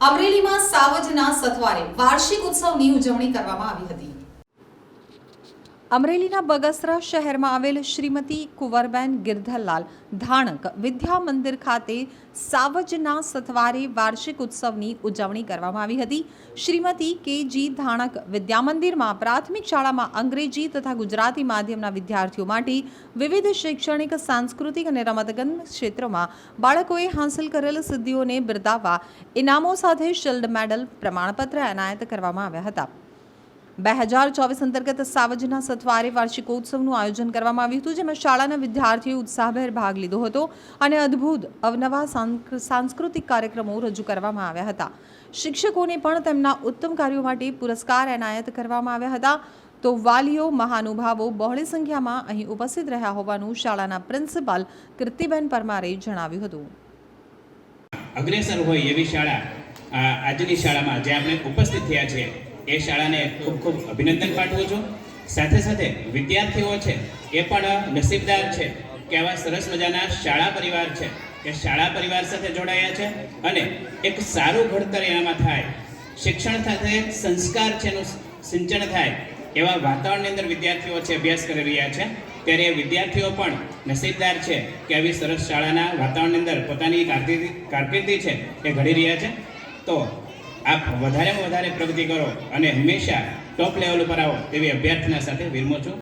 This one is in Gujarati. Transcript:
અમરેલીમાં સાવજના સથવારે વાર્ષિક ઉત્સવની ઉજવણી કરવામાં આવી હતી. અમરેલીના બગસરા શહેરમાં આવેલ શ્રીમતી કુંવરબેન ગિરધરલાલ ધાણક વિદ્યા મંદિર ખાતે સાવજના સથવારે વાર્ષિક ઉત્સવની ઉજવણી કરવામાં આવી હતી. શ્રીમતી કે. જી. ધાણક વિદ્યા મંદિરમાં પ્રાથમિક શાળામાં અંગ્રેજી તથા ગુજરાતી માધ્યમના વિદ્યાર્થીઓ માટે વિવિધ શૈક્ષણિક, સાંસ્કૃતિક અને રમતગમત ક્ષેત્રોમાં બાળકોએ હાંસલ કરેલ સિદ્ધિઓને બિરદાવવા ઇનામો સાથે શિલ્ડ મેડલ પ્રમાણપત્ર એનાયત કરવામાં આવ્યા હતા. બે હજાર ચોવીસ અંતર્ગત સાવજના સથવારે વાર્ષિકોત્સવનું આયોજન કરવામાં આવ્યું હતું, જેમાં શાળાના વિદ્યાર્થીઓએ ઉત્સાહભેર ભાગ લીધો હતો અને અદ્ભુત અવનવા સાંસ્કૃ- સાંસ્કૃતિક કાર્યક્રમો રજૂ કરવામાં આવ્યા હતા. શિક્ષકોને પણ તેમના ઉત્તમ કાર્યો માટે પુરસ્કાર એનાયત કરવામાં આવ્યા હતા. તો વાલીઓ, મહાનુભાવો બહોળી સંખ્યામાં અહીં ઉપસ્થિત રહ્યા હોવાનું શાળાના પ્રિન્સિપાલ કીર્તિબેન પરમારે જણાવ્યું હતું. અગ્રેસર હોય એવી શાળા આજની શાળામાં જે આપણે ઉપસ્થિત થયા છે એ શાળાને ખૂબ ખૂબ અભિનંદન પાઠવું છું. સાથે સાથે વિદ્યાર્થીઓ છે, એ પણ નસીબદાર છે કે આવા સરસ મજાના શાળા પરિવાર છે, કે શાળા પરિવાર સાથે જોડાયા છે અને એક સારું ઘડતર એનામાં થાય. શિક્ષણ સાથે સંસ્કાર છે એનું સિંચન થાય એવા વાતાવરણની અંદર વિદ્યાર્થીઓ છે, અભ્યાસ કરી રહ્યા છે. ત્યારે એ વિદ્યાર્થીઓ પણ નસીબદાર છે કે આવી સરસ શાળાના વાતાવરણની અંદર પોતાની કારકિર્દી કારકિર્દી છે એ ઘડી રહ્યા છે. તો આપ વધારેમાં વધારે પ્રગતિ કરો અને હંમેશા ટોપ લેવલ ઉપર આવો તેવી અભ્યર્થના સાથે વિરમો છું.